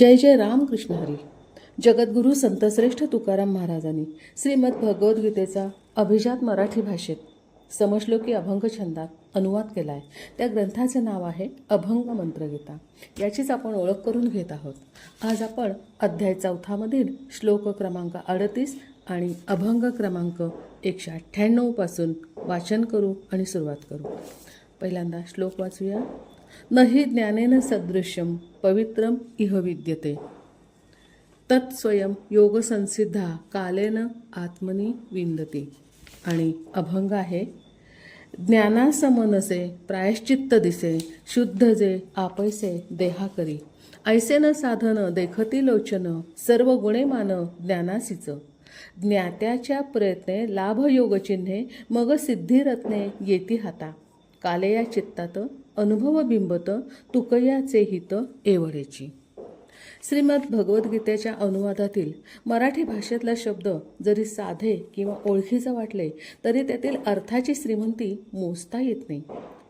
जय जय रामकृष्ण हरी. जगद्गुरू संतश्रेष्ठ तुकाराम महाराजांनी श्रीमद भगवद्गीतेचा अभिजात मराठी भाषेत समश्लोकी अभंग छंदात अनुवाद केला आहे त्या ग्रंथाचे नाव आहे अभंग मंत्रगीता. याचीच आपण ओळख करून घेत आहोत. आज आपण अध्याय चौथामधील श्लोक क्रमांक अडतीस आणि अभंग क्रमांक एकशे अठ्ठ्याण्णवपासून वाचन करू आणि सुरुवात करू. पहिल्यांदा श्लोक वाचूया. न हि ज्ञानेन सदृश्यम पवित्रम इह विद्यते। तत्स्वयं योगसंसिद्धा कालेन आत्मनी विंदती आणि अभंग आहे ज्ञानासमनसे प्रायश्चित्त दिसे शुद्ध जे आपैसे देहा करी। ऐसे न साधन देखती लोचन सर्व गुणे मान ज्ञानासीच। ज्ञात्याच्या प्रयत्ने लाभयोगचिन्हे मग सिद्धिरत्ने येती हाता। कालेया चित्तात अनुभव बिंबत तुकयाचे हित एवढेची. श्रीमद भगवद्गीतेच्या अनुवादातील मराठी भाषेतला शब्द जरी साधे किंवा ओळखीचं वाटले तरी त्यातील अर्थाची श्रीमंती मोजता येत नाही.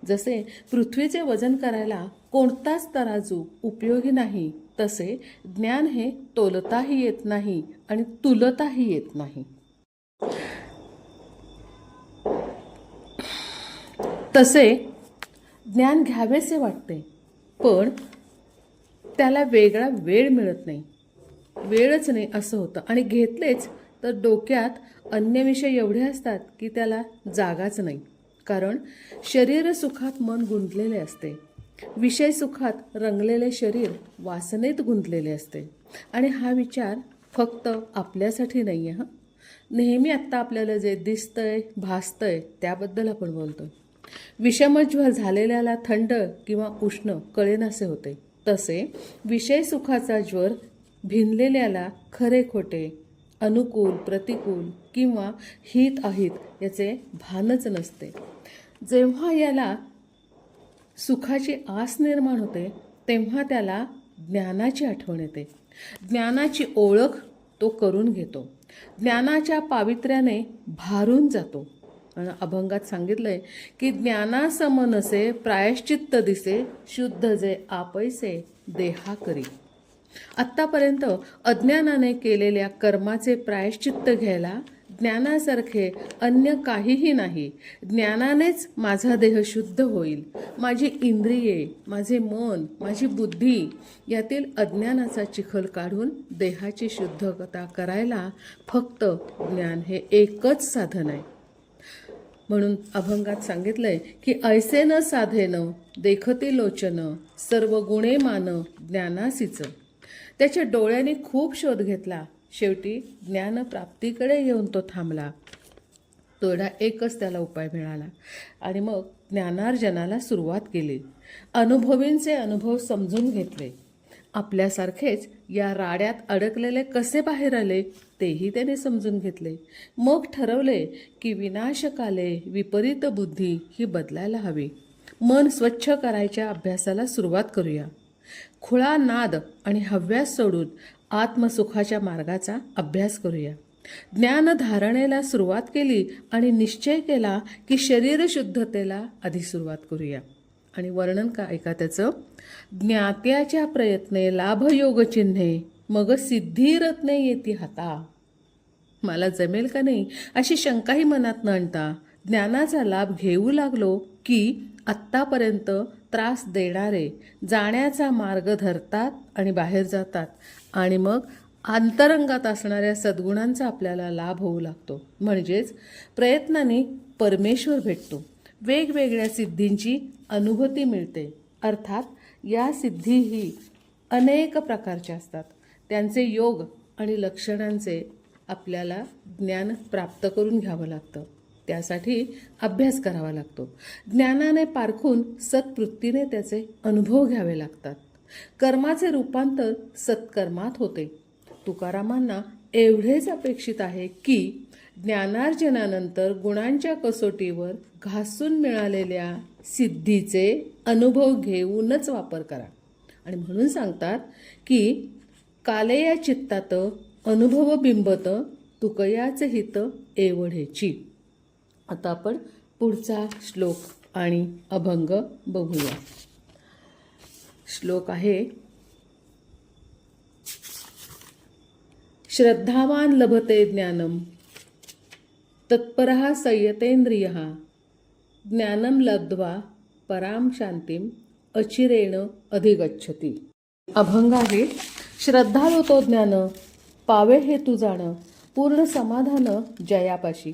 जसे पृथ्वीचे वजन करायला कोणताच तराजू उपयोगी नाही तसे ज्ञान हे तोलताही येत नाही आणि तुलताही येत नाही. तसे ज्ञान घ्यावेसे वाटते. पण त्याला वेगळा वेळ मिळत नाही. वेळच नाही असं होतं. आणि घेतलेच तर डोक्यात अन्य विषय एवढे असतात की त्याला जागाच नाही. कारण शरीर सुखात मन गुंतलेले असते. विषय सुखात रंगलेले शरीर वासनेत गुंतलेले असते. आणि हा विचार फक्त आपल्यासाठी नाही आहे हां? नेहमी आत्ता आपल्याला जे दिसतंय भासतंय त्याबद्दल आपण बोलतो विषमज्वर झालेल्याला थंड किंवा उष्ण कळेनासे होते. तसे विषय सुखाचा ज्वर भिनलेल्याला खरे खोटे अनुकूल प्रतिकूल किंवा हित अहित याचे भानच नसते. जेव्हा याला सुखाची आस निर्माण होते तेव्हा त्याला ज्ञानाची आठवण येते. ज्ञानाची ओळख तो करून घेतो. ज्ञानाच्या पावित्र्याने भारून जातो. अभंगात अभंगात आहे की ज्ञानासमनसे प्रायश्चित्त दिसे शुद्ध जे आपैसे देहा करी. आत्तापर्यंत अज्ञानाने केलेल्या कर्माचे प्रायश्चित्त घ्यायला ज्ञानासारखे अन्य काहीही नाही. ज्ञानानेच माझा देह शुद्ध होईल. माझी इंद्रिये माझे मन माझी बुद्धी यातील अज्ञानाचा चिखल काढून देहाची शुद्धता करायला फक्त ज्ञान हे एकच साधन आहे. म्हणून अभंगात सांगितलंय की ऐसे न साधेन देखती लोचन सर्व गुणे मान ज्ञानासीच. त्याच्या डोळ्याने खूप शोध घेतला. शेवटी ज्ञानप्राप्तीकडे येऊन तो थांबला. तेवढा एकच त्याला उपाय मिळाला. आणि मग ज्ञानार्जनाला सुरुवात केली. अनुभवींचे अनुभव समजून घेतले. आपल्यासारखेच या राड्यात अडकलेले कसे बाहेर आले? तेही त्याने समजून घेतले. मग ठरवले की विनाशकाले विपरीत बुद्धी ही बदलायला हवी. मन स्वच्छ करायच्या अभ्यासाला सुरुवात करूया. खुळा नाद आणि हव्यास सोडून आत्मसुखाच्या मार्गाचा अभ्यास करूया. ज्ञानधारणेला सुरुवात केली आणि निश्चय केला की शरीर शुद्धतेला आधी सुरुवात करूया. आणि वर्णन का ऐका त्याचं? ज्ञात्याच्या प्रयत्ने लाभयोग चिन्हे मग सिद्धिरत्ने येती हाता. मला जमेल का नाही अशी शंकाही मनात न आणता ज्ञानाचा लाभ घेऊ लागलो की आत्तापर्यंत त्रास देणारे जाण्याचा मार्ग धरतात आणि बाहेर जातात आणि मग अंतरंगात असणाऱ्या सद्गुणांचा आपल्याला लाभ होऊ लागतो. म्हणजेच प्रयत्नाने परमेश्वर भेटतो. वेगवेगळ्या सिद्धींची अनुभूती मिळते. अर्थात या सिद्धी ही अनेक प्रकारच्या असतात. त्यांचे योग आणि लक्षणांचे आपल्याला ज्ञान प्राप्त करून घ्यावं लागतं. त्यासाठी अभ्यास करावा लागतो. ज्ञानाने पारखून सत्वृत्तीने त्याचे अनुभव घ्यावे लागतात. कर्माचे रूपांतर सत्कर्मात होते. तुकारामांना एवढेच अपेक्षित आहे की ज्ञानार्जनानंतर गुणांच्या कसोटीवर घासून मिळालेल्या सिद्धीचे अनुभव घेऊनच वापर करा. आणि म्हणून सांगतात की काले या चित्तात अनुभव बिंबत तुकयाच हित एवढेची. आता आपण पुढचा श्लोक आणि अभंग बघूया. श्लोक आहे श्रद्धावान लभते ज्ञानम तत्परः संयतेंद्रिय ज्ञानम लब्ध्वा पराम शांतीम अचिरेण अधिगच्छती. अभंग आहे श्रद्धाळू तो ज्ञान पावे हे तू जाणं पूर्ण समाधान जयापाशी.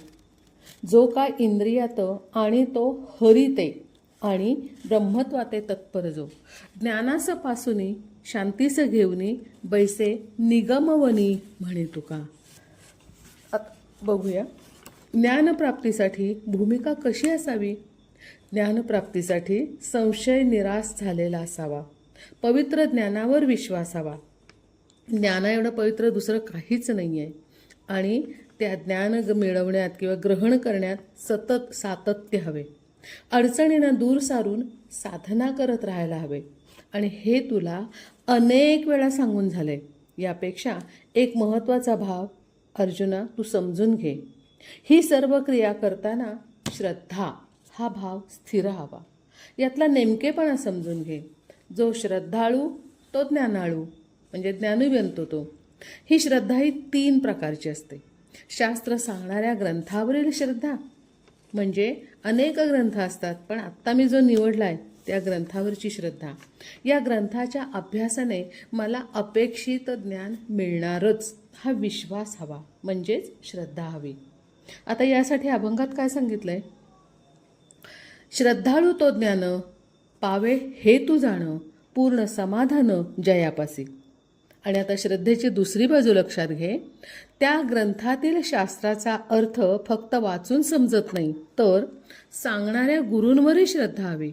जो काय इंद्रियात आणि तो हरिते आणि ब्रह्मत्वाते तत्पर जो. ज्ञानास पासूनी शांतीस घेऊनी बैसे निगमवनी म्हणे तुका. बघूया. ज्ञानप्राप्तीसाठी भूमिका कशी असावी? ज्ञानप्राप्तीसाठी संशय निराश झालेला असावा. पवित्र ज्ञानावर विश्वास हवा. ज्ञाना एवढं पवित्र दुसरं काहीच नाही आहे आणि त्या ज्ञान मिळवण्यात किंवा ग्रहण करण्यात सतत सातत्य हवे. अडचणींना दूर सारून साधना करत राहायला हवे. आणि हे तुला अनेक वेळा सांगून झाले. यापेक्षा एक महत्त्वाचा भाव अर्जुना तू समजून घे. ही सर्व क्रिया करताना श्रद्धा हा भाव स्थिर हवा. यातला नेमकेपणा समजून घे. जो श्रद्धाळू तो ज्ञानाळू. म्हणजे ज्ञानी बनतो तो. ही श्रद्धा ही तीन प्रकारची असते. शास्त्र सांगणाऱ्या ग्रंथावरील श्रद्धा म्हणजे अनेक ग्रंथ असतात पण आत्ता मी जो निवडला आहे त्या ग्रंथावरची श्रद्धा. या ग्रंथाच्या अभ्यासाने मला अपेक्षित ज्ञान मिळणारच हा विश्वास हवा म्हणजेच श्रद्धा हवी. आता यासाठी अभंगात काय सांगितलं आहे श्रद्धाळू तो ज्ञान पावे हे तू जाणं पूर्ण समाधान जयापासी. आणि आता श्रद्धेची दुसरी बाजू लक्षात घे. त्या ग्रंथातील शास्त्राचा अर्थ फक्त वाचून समजत नाही तर सांगणाऱ्या गुरूंवरही श्रद्धा हवी.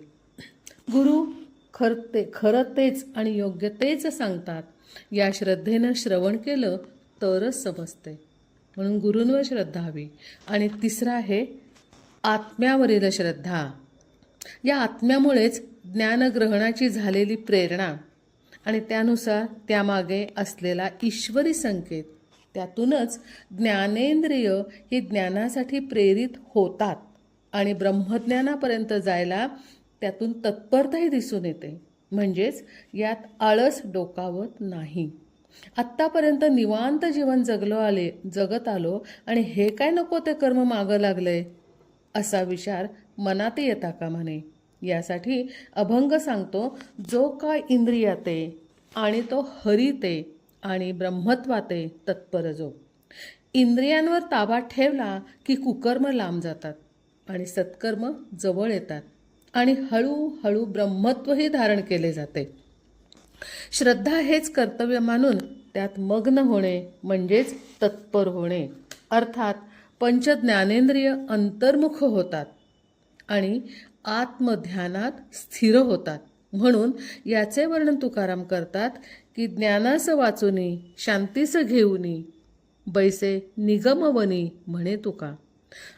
गुरु खर ते खरं तेच आणि योग्य तेच सांगतात. या श्रद्धेनं श्रवण केलं तरच समजते. म्हणून गुरूंवर श्रद्धा हवी. आणि तिसरा आहे आत्म्यावरील श्रद्धा. या आत्म्यामुळेच ज्ञानग्रहणाची झालेली प्रेरणा आणि त्यानुसार त्यामागे असलेला ईश्वरी संकेत त्यातूनच ज्ञानेंद्रिय ही ज्ञानासाठी प्रेरित होतात आणि ब्रह्मज्ञानापर्यंत जायला त्यातून तत्परताही दिसून येते. म्हणजेच यात आळस डोकावत नाही. आत्तापर्यंत निवांत जीवन जगलो आले जगत आलो आणि हे काय नको ते कर्म मागं लागलंय असा विचार मनात येता कामा नये. यासाठी अभंग सांगतो जो काय इंद्रियाते आणि तो हरिते आणि ब्रह्मत्वाते तत्पर जो. इंद्रियांवर ताबा ठेवला की कुकर्म लांब जातात आणि सत्कर्म जवळ येतात आणि हळूहळू ब्रह्मत्वही धारण केले जाते. श्रद्धा हेच कर्तव्य मानून त्यात मग्न होणे म्हणजेच तत्पर होणे. अर्थात पंचज्ञानेंद्रिय अंतर्मुख होतात आणि आत्मध्यानात स्थिर होतात. म्हणून याचे वर्णन तुकाराम करतात की ज्ञानास वाचुनी शांतीस घेऊनी बैसे निगमवनी म्हणे तुका.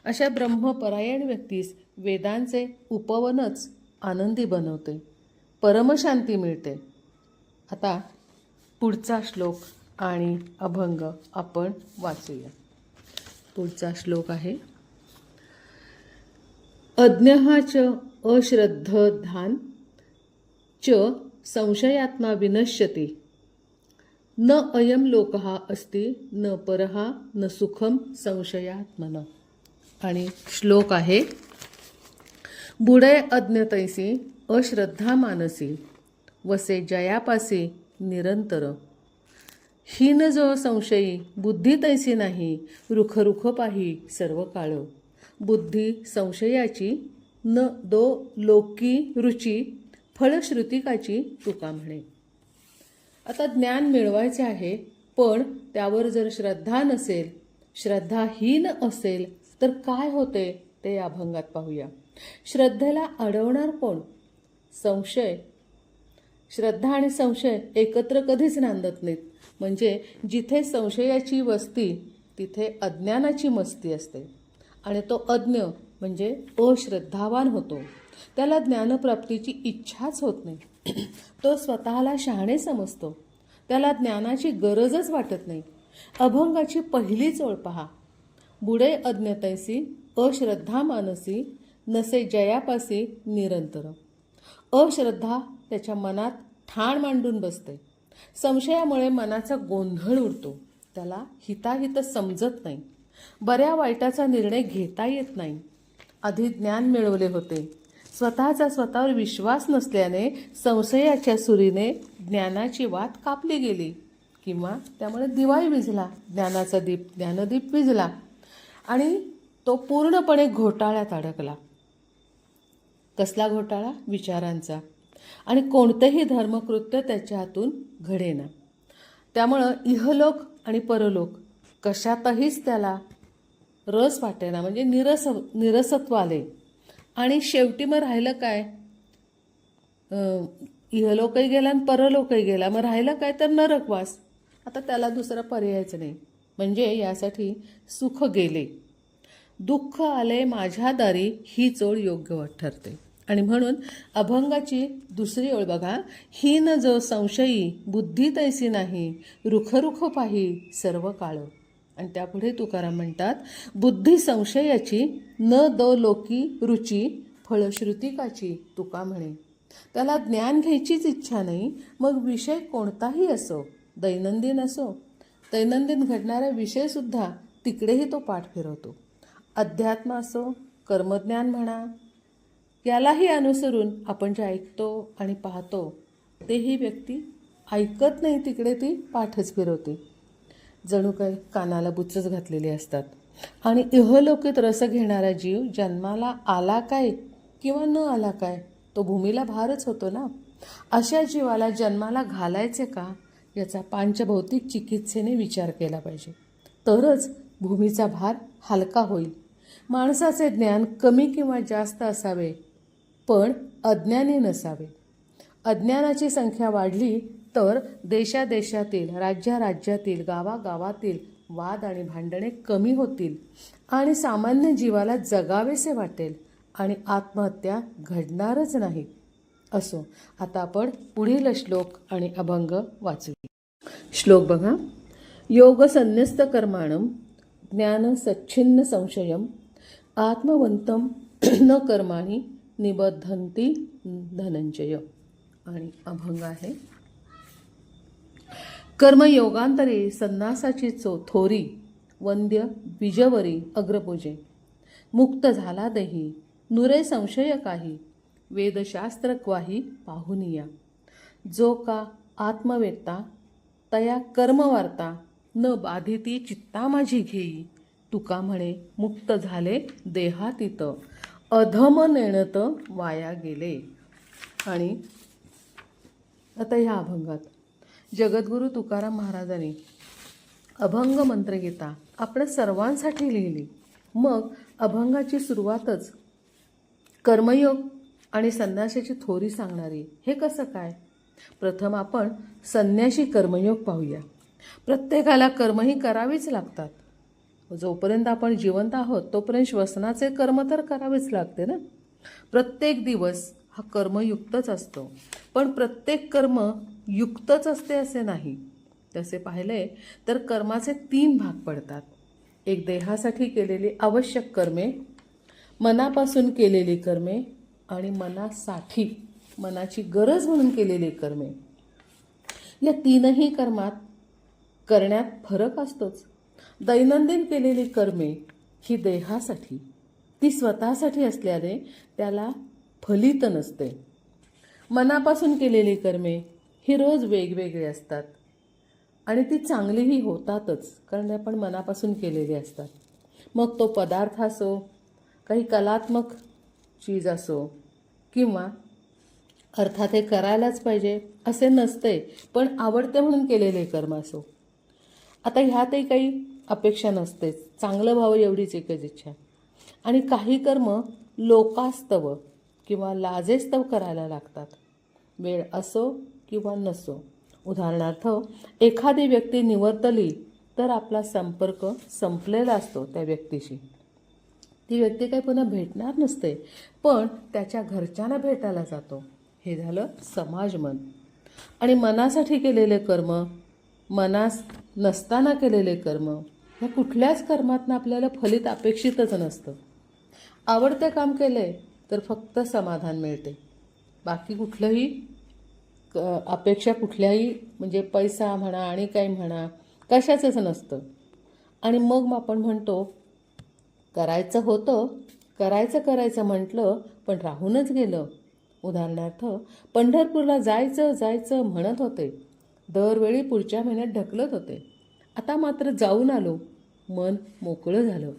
अशा ब्रह्मपरायण व्यक्तीस वेदांचे उपवनच आनंदी बनवते. परमशांती मिळते. आता पुढचा श्लोक आणि अभंग आपण वाचूया. पुढचा श्लोक आहे अज्ञः च अश्रद्धधान च संशयात्मा विनश्यति। न अयम लोकः अस्ति न परः न सुखम संशयात्मन। आणि श्लोक आहे बुडय अज्ञतैसी अश्रद्धा मानसी वसे जयापासी निरंतर। हीन जो संशयी बुद्धी तैसी नाही रुख रुख पाही सर्व काळ। बुद्धी संशयाची न दो लोकी रुची फळश्रुतिकाची तुका म्हणे. आता ज्ञान मिळवायचे आहे पण त्यावर जर श्रद्धा नसेल श्रद्धाहीन असेल तर काय होते ते या अभंगात पाहूया. श्रद्धेला अडवणार कोण? संशय. श्रद्धा आणि संशय एकत्र कधीच नांदत नाहीत. म्हणजे जिथे संशयाची वस्ती तिथे अज्ञानाची मस्ती असते. आणि तो अज्ञ म्हणजे अश्रद्धावान होतो. त्याला ज्ञानप्राप्तीची इच्छाच होत नाही. तो स्वतःला शहाणे समजतो. त्याला ज्ञानाची गरजच वाटत नाही. अभंगाची पहिलीच ओळ पहा. बुडे अज्ञतैसी अश्रद्धा मानसी नसे जयापासी निरंतर. अश्रद्धा त्याच्या मनात ठाण मांडून बसते. संशयामुळे मनाचा गोंधळ उडतो. त्याला हिताहित समजत नाही. बऱ्या वाईटाचा निर्णय घेता येत नाही. आधी ज्ञान मिळवले होते. स्वतःचा स्वतःवर विश्वास नसल्याने संशयाच्या सुरीने ज्ञानाची वात कापली गेली. किंवा त्यामुळे दिवाळी विझला ज्ञानाचा दीप ज्ञानदीप विझला आणि तो पूर्णपणे घोटाळ्यात अडकला. कसला घोटाळा? विचारांचा. आणि कोणतंही धर्मकृत्य त्याच्या हातून घडेना. त्यामुळं इहलोक आणि परलोक कशातहीच त्याला रस वाटेना म्हणजे निरस निरसत्व आले. आणि शेवटी मग राहिलं काय? इहलोकही गेला आणि परलोकही गेला. मग राहिलं काय तर नरकवास. आता त्याला दुसरा पर्यायच नाही. म्हणजे यासाठी सुख गेले. दुःख आले माझ्या दारी ही चोळ योग्य वाट ठरते. आणि म्हणून अभंगाची दुसरी ओळ बघा. हीन जो संशयी बुद्धी तैसी नाही रुखरुख पाही सर्व काळ. आणि त्यापुढे तुकाराम म्हणतात बुद्धी संशयाची न दो लोकी रुची फळश्रुतिकाची तुका म्हणे. त्याला ज्ञान घ्यायचीच इच्छा नाही मग विषय कोणताही असो दैनंदिन असो दैनंदिन घडणारा विषयसुद्धा तिकडेही तो पाठ फिरवतो. अध्यात्म असो कर्मज्ञान म्हणा यालाही अनुसरून आपण जे ऐकतो आणि पाहतो तेही व्यक्ती ऐकत नाही तिकडे ती पाठच फिरवते. जणू काही कानाला बुचच घातलेली असतात. आणि इहलोकित रस घेणारा जीव जन्माला आला काय किंवा न आला काय तो भूमीला भारच होतो ना? अशा जीवाला जन्माला घालायचे का? याचा पांचभौतिक चिकित्सेने विचार केला पाहिजे. तरच भूमीचा भार हलका होईल. माणसाचे ज्ञान कमी किंवा जास्त असावे पण अज्ञानी नसावे. अज्ञानाची संख्या वाढली तर देशादेशातील राज्याराज्यातील गावागावातील वाद आणि भांडणे कमी होतील आणि सामान्य जीवाला जगावेसे वाटेल आणि आत्महत्या घडणारच नाही असो. आता आपण पुढील श्लोक आणि अभंग वाचू श्लोक बघा. योग संन्यस्त कर्माणं ज्ञान सच्छिन्न संशयम आत्मवंतम न कर्माणी निबद्धंती धनंजय आणि अभंग आहे कर्मयोगांतरे संन्यासाची चो थोरी वंद्य बीजवरी अग्रपूजे. मुक्त झाला दही नुरे संशय काही वेदशास्त्र क्वाही पाहुनिया जो का आत्मवेत्ता तया कर्मवार्ता न बाधिती चित्ता माझी घेई. तुका म्हणे मुक्त झाले देहातीत. अधम नेणत वाया गेले. आणि आता ह्या अभंगात. जगद्गुरू तुकाराम महाराजांनी अभंग मंत्रगीता आपण सर्वांसाठी लिहिली. मग अभंगाची सुरुवातच कर्मयोग आणि संन्यासाची थोरी सांगणारी. हे कसं काय? प्रथम आपण संन्याशी कर्मयोग पाहूया. प्रत्येकाला कर्मही करावीच लागतात. जोपर्यंत आपण जिवंत आहोत तोपर्यंत श्वसनाचे कर्म तर करावेच लागते ना? प्रत्येक दिवस हा कर्मयुक्तच असतो. पण प्रत्येक कर्म युक्तच असते असे नाही. तसे पाहिले तर कर्माचे तीन भाग पडतात. एक देहासाठी केलेली आवश्यक कर्मे मनापासून केलेली कर्मे आणि मनासाठी मनाची गरज म्हणून केलेली कर्मे. या तीनही कर्मात करण्यात फरक असतोच. दैनंदिन केलेली कर्मे ही देहासाठी ती स्वतःसाठी असल्याने त्याला फलित नसते. मनापासून केलेली कर्मे ही रोज वेगवेगळी असतात. आणि ती चांगलीही होतातच कारण ते आपण मनापासून केलेली असतात. मग तो पदार्थ असो काही कलात्मक चीज असो किंवा अर्थात हे करायलाच पाहिजे असे नसते पण आवडते म्हणून केलेले कर्म असो. आता ह्यातही काही अपेक्षा नसतेच चांगलं व्हावं एवढीच एकच इच्छा. आणि काही कर्म लोकास्तव किंवा लाजेस्तव करायला लागतात. वेळ असो किंवा नसो. उदाहरणार्थ एखादी व्यक्ती निवर्तली तर आपला संपर्क संपलेला असतो त्या व्यक्तीशी. ती व्यक्ती काही पुन्हा भेटणार नसते पण त्याच्या घरच्यांना भेटायला जातो. हे झालं समाजमन आणि मनासाठी केलेले कर्म मनास नसताना केलेले कर्म ह्या कुठल्याच कर्मातनं आपल्याला फलित अपेक्षितच नसतं. आवडते काम केले तर फक्त समाधान मिळते. बाकी कुठलंही अपेक्षा कुठल्याही म्हणजे पैसा म्हणा आणि काही म्हणा कशाचंच नसतं. आणि मग आपण म्हणतो करायचं होतं करायचं करायचं म्हटलं पण राहूनच गेलं. उदाहरणार्थ पंढरपूरला जायचं जायचं म्हणत होते. दरवेळी पुढच्या महिन्यात ढकलत होते. आता मात्र जाऊन आलो. मन मोकळं झालं.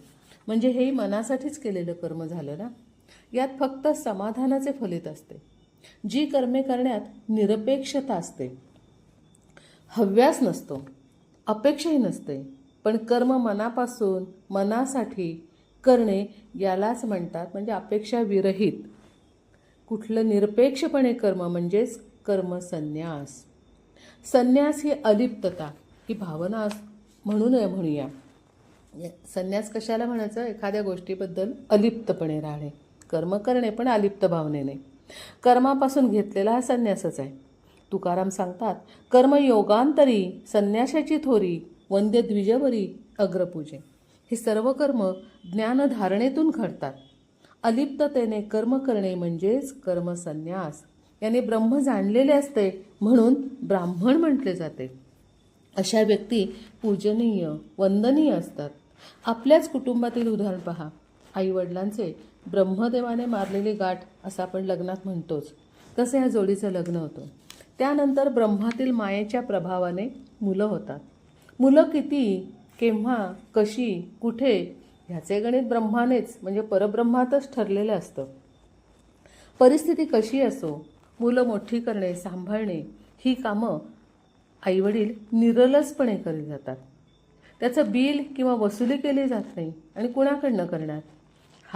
म्हणजे हे मनासाठीच केलेलं कर्म झालं ना? यात फक्त समाधानाचे फलित असते. जी कर्मे करण्यात निरपेक्षता असते. हव्यास नसतो अपेक्षाही नसते पण कर्म मनापासून मनासाठी करणे यालाच म्हणतात म्हणजे अपेक्षा विरहित. कुठलं निरपेक्षपणे कर्म म्हणजेच कर्मसन्यास संन्यास. ही अलिप्तता ही भावना अस- म्हणू म्हणूया. संन्यास कशाला म्हणायचं? एखाद्या गोष्टीबद्दल अलिप्तपणे राहणे. कर्म करणे पण अलिप्त भावनेने. कर्मापासून घेतलेला हा संन्यासच आहे. तुकाराम सांगतात कर्मयोगांतरी संन्यासाची थोरी वंद्य द्विजवरी अग्रपूजे. हे सर्व कर्म ज्ञानधारणेतून घडतात. अलिप्ततेने कर्म करणे म्हणजेच कर्मसन्यास. याने ब्रह्म जाणलेले असते म्हणून ब्राह्मण म्हटले जाते. अशा व्यक्ती पूजनीय वंदनीय असतात. आपल्याच कुटुंबातील उदाहरण पहा. आईवडिलांचे ब्रह्मदेवाने मारलेली गाठ असं आपण लग्नात म्हणतोच. तसं या जोडीचं लग्न होतं? त्यानंतर ब्रह्मातील मायेच्या प्रभावाने मुलं होतात. मुलं किती केव्हा कशी कुठे ह्याचे गणित ब्रह्मानेच म्हणजे परब्रह्मातच ठरलेलं असतं. परिस्थिती कशी असो मुलं मोठी करणे सांभाळणे ही कामं आईवडील निरलसपणे करीत जातात. त्याचं बिल किंवा वसुली केली जात नाही आणि कुणाकडनं करणार?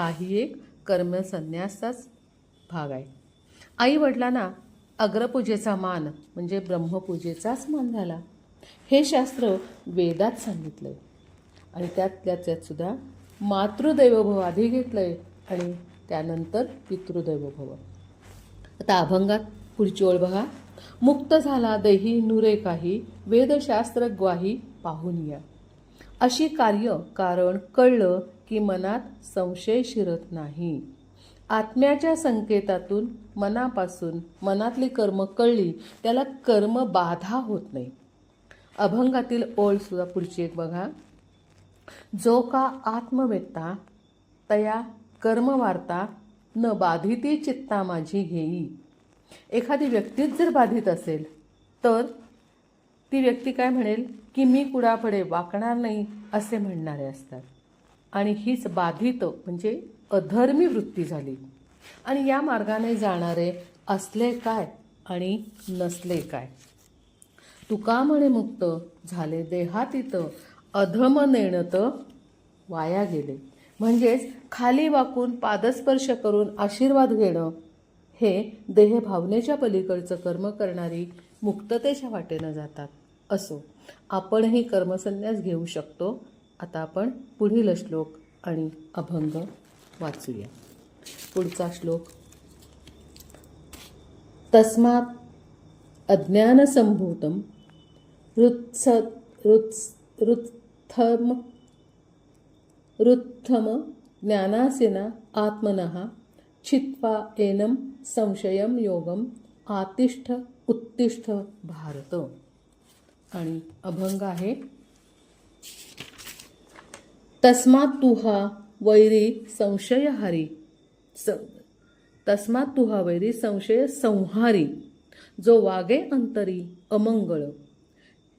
हाही एक कर्मसन्यासाच भाग आहे. आई वडिलांना अग्रपूजेचा मान म्हणजे ब्रह्मपूजेचाच मान झाला. हे शास्त्र वेदात सांगितलं आहे आणि त्यातल्या त्यातसुद्धा मातृदैवभव आधी घेतलं आहे आणि त्यानंतर पितृदैवभव. आता अभंगात पुढची ओळ बघा. मुक्त झाला देही नुरे काही वेदशास्त्र ग्वाही पाहून या. अशी कार्य कारण कळलं की मनात संशय शिरत नाही. आत्म्याच्या संकेतातून मनापासून मनातली कर्म कळली त्याला कर्म बाधा होत नाही. अभंगातील ओळ सुद्धा पुढची एक बघा. जो का आत्मवेत्ता तया कर्मवार्ता न बाधिती चित्ता माझी घेई. एखादी व्यक्तीच जर बाधित असेल तर ती व्यक्ती काय म्हणेल? की मी कुणापुढे वाकणार नाही असे म्हणणारे असतात. आणि हीच बाधित म्हणजे अधर्मी वृत्ती झाली. आणि या मार्गाने जाणारे असले काय आणि नसले काय. तुका म्हणे मुक्त झाले देहातीत अधम नेणत वाया गेले. म्हणजेच खाली वाकून पादस्पर्श करून आशीर्वाद घेणं हे देहभावनेच्या पलीकडचं कर्म करणारी मुक्ततेच्या वाटेनं जातात असो. आपणही कर्मसन्यास घेऊ शकतो. आता आपण पुढील श्लोक आणि अभंग वाचूया. पुढचा श्लोक. तस्मात् अज्ञानसंभूतं रुत्स रुत्स रुत्थम रुत्थम ज्ञानासेना आत्मनः छित्वा एनम संशयं योगम आतिष्ठ उत्तिष्ठ भारत आणि अभंग आहे. तस्मात् तुहा वैरी संशयहारी. स तस्मात् तुहा वैरी संशय संहारी. जो वागे अंतरी अमंगळ.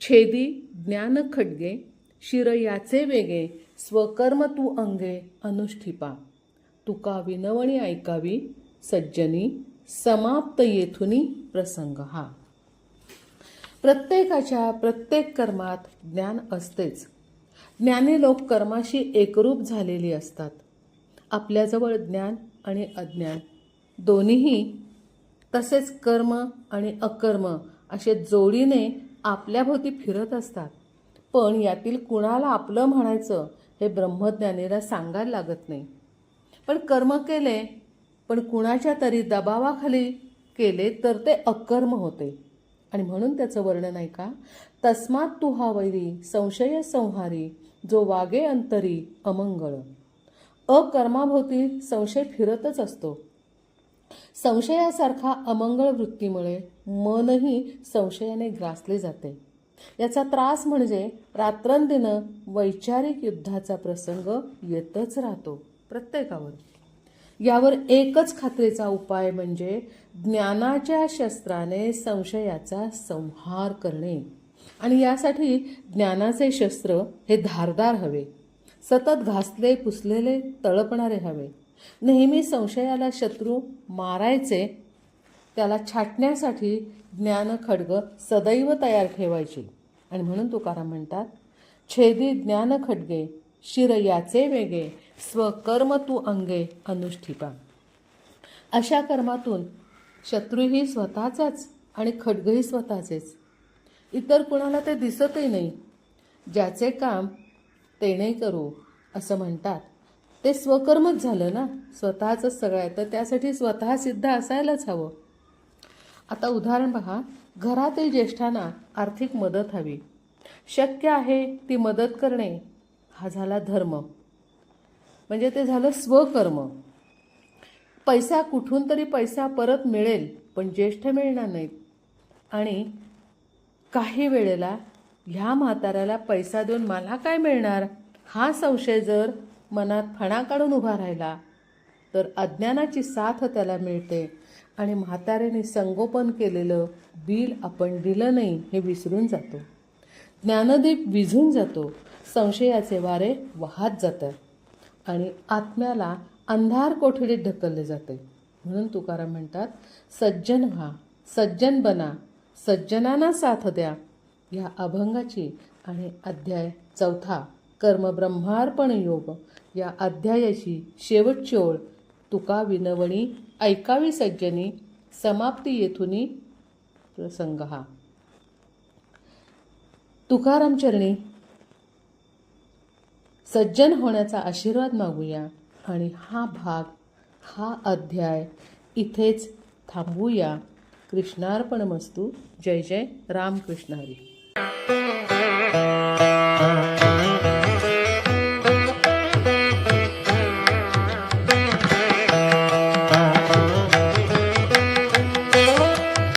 छेदी ज्ञान खड्गे शिर याचे वेगे स्वकर्म तू अंगे अनुष्ठिपा. तुका विनवणी ऐकावी सज्जनी समाप्त येथुनी प्रसंग हा प्रत्येकाच्या प्रत्येक कर्मात ज्ञान असतेच. ज्ञानी लोक कर्माशी एकरूप झालेली असतात. आपल्याजवळ ज्ञान आणि अज्ञान दोन्हीही तसेच कर्म आणि अकर्म असे जोडीने आपल्याभोवती फिरत असतात. पण यातील कुणाला आपलं म्हणायचं हे ब्रह्मज्ञानीला सांगायला लागत नाही. पण कर्म केले पण कुणाच्या तरी दबावाखाली केले तर ते अकर्म होते. आणि म्हणून त्याचं वर्णन आहे का? तस्मात तू हा वैरी संशय संहारी जो वागे अंतरी अमंगळ. अकर्माभोवती संशय फिरतच असतो. संशयासारखा अमंगळ वृत्तीमुळे मनही संशयाने ग्रासले जाते. याचा त्रास म्हणजे रात्रंदिनं वैचारिक युद्धाचा प्रसंग येतच राहतो प्रत्येकावर. यावर एकच खात्रीचा उपाय म्हणजे ज्ञानाच्या शस्त्राने संशयाचा संहार करणे. आणि यासाठी ज्ञानाचे शस्त्र हे धारदार हवे. सतत घासले पुसलेले तळपणारे हवे. नेहमी संशयाला शत्रू मारायचे त्याला छाटण्यासाठी ज्ञान खड्ग सदैव तयार ठेवायची. आणि म्हणून तुकाराम म्हणतात छेदी ज्ञान खड्गे शिर याचे वेगे स्वकर्म तू अंगे अनुष्ठिपा. अशा कर्मातून शत्रूही स्वतःचाच आणि खड्गही स्वतःचेच. इतर कुणाला ते दिसतही नाही. ज्याचे काम तेने करू असं म्हणतात. ते स्वकर्मच झालं ना? स्वतःचंच सगळं आहे तर त्यासाठी स्वतः सिद्ध असायलाच हवं. आता उदाहरण पहा घरातील ज्येष्ठांना आर्थिक मदत हवी. शक्य आहे ती मदत करणे. हा झाला धर्म. म्हणजे ते झालं स्वकर्म. पैसा कुठून तरी पैसा परत मिळेल पण ज्येष्ठ मिळणार नाहीत. आणि काही वेळेला ह्या म्हाताऱ्याला पैसा देऊन मला काय मिळणार? हा संशय जर मनात फणा काढून उभा राहिला तर अज्ञानाची साथ त्याला मिळते. आणि म्हाताऱ्याने संगोपन केलेलं बिल आपण दिलं नाही हे विसरून जातो. ज्ञानदीप विझून जातो. संशयाचे वारे वाहत जातात. आणि आत्म्याला अंधार कोठडीत ढकलले जाते. म्हणून तुकाराम म्हणतात सज्जन व्हा सज्जन बना सज्जनांना साथ द्या. या अभंगाची आणि अध्याय चौथा कर्म ब्रह्मार्पण योग या अध्यायाची शेवटची ओळ तुका विनवणी ऐकावी सज्जनी समाप्ती येथुनी प्रसंग हा. तुकाराम चरणी सज्जन होण्याचा आशीर्वाद मागूया आणि हा भाग हा अध्याय इथेच थांबूया. कृष्णार्पण मस्तू जय जय रामकृष्ण हरी.